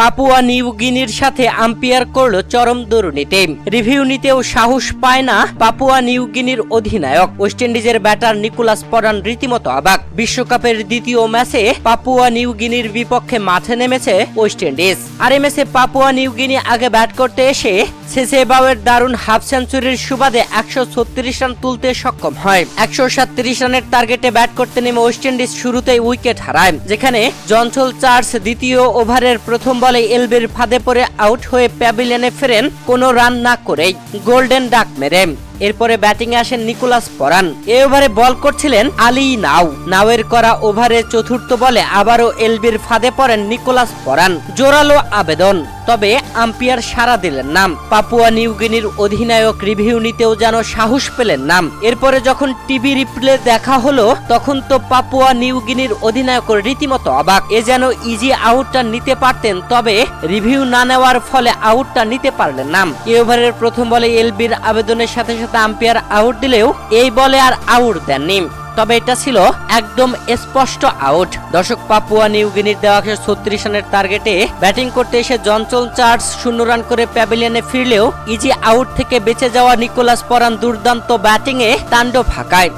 Papua নিউগিনির সাথে ampere করল চরম দুর্নীতি। রিভিউ নিতেও সাহস পায় না পাপুয়া নিউগিনির অধিনায়ক। ওয়েস্ট ইন্ডিজের ব্যাটার নিকোলাস পরান রীতিমতো অবাক। বিশ্বকাপের দ্বিতীয় ম্যাচে পাপুয়া নিউগিনির বিপক্ষে মাঠে নেমেছে ওয়েস্ট ইন্ডিজ। আর এ ম্যাচে পাপুয়া নিউগিনি আগে ব্যাট করতে এসে সেসেবাওয়ের দারুণ হাফ সেঞ্চুরির সুবাদে একশো ছত্রিশ রান তুলতে সক্ষম হয়। একশো রানের টার্গেটে ব্যাট করতে নেমে ওয়েস্ট ইন্ডিজ শুরুতেই উইকেট হারায়। যেখানে জনসল চার্লস দ্বিতীয় ওভারের প্রথম বলে এলবির ফাঁদে পড়ে আউট হয়ে প্যাভিলিয়নে ফেরেন কোনো রান না করেই। গোল্ডেন ডাক মেরে। এরপরে ব্যাটিং আসেন নিকোলাস পরান। এ ওভারে বল করছিলেন আলী নাও। নাওয়ের করা ওভারে চতুর্থ বলে আবারও এলবির ফাঁদে পড়েন নিকোলাস পরান। জোরালো আবেদন। তবে আম্পায়ার সাড়া দিলেন। নাম পাপুয়া নিউগিনির অধিনায়ক রিভিউ নিতেও যেন সাহস পেলেন। নাম এরপরে যখন টিভি রিপ্লে দেখা হলো, তখন তো পাপুয়া নিউগিনির অধিনায়ক রীতিমতো অবাক। এ যেন ইজি আউটটা নিতে পারতেন, তবে রিভিউ না নেওয়ার ফলে আউটটা নিতে পারলেন নাম। এ ওভারের প্রথম বলে এলবির আবেদনের সাথে সাথে আম্পায়ার আউট দিলেও এই বলে আর আউট দেননি। তবে এটা ছিল একদম স্পষ্ট আউট। দর্শক, পাপুয়া নিউগিনির দেওয়া ছত্রিশ রানের টার্গেটে। ব্যাটিং করতে এসে জনসন চার্জ, শূন্য রান করে প্যাভিলিয়নে ফিরলেও ইজি আউট থেকে বেঁচে যাওয়া নিকোলাস পরান দুর্দান্ত ব্যাটিংয়ে তাণ্ডব হাঁকায়।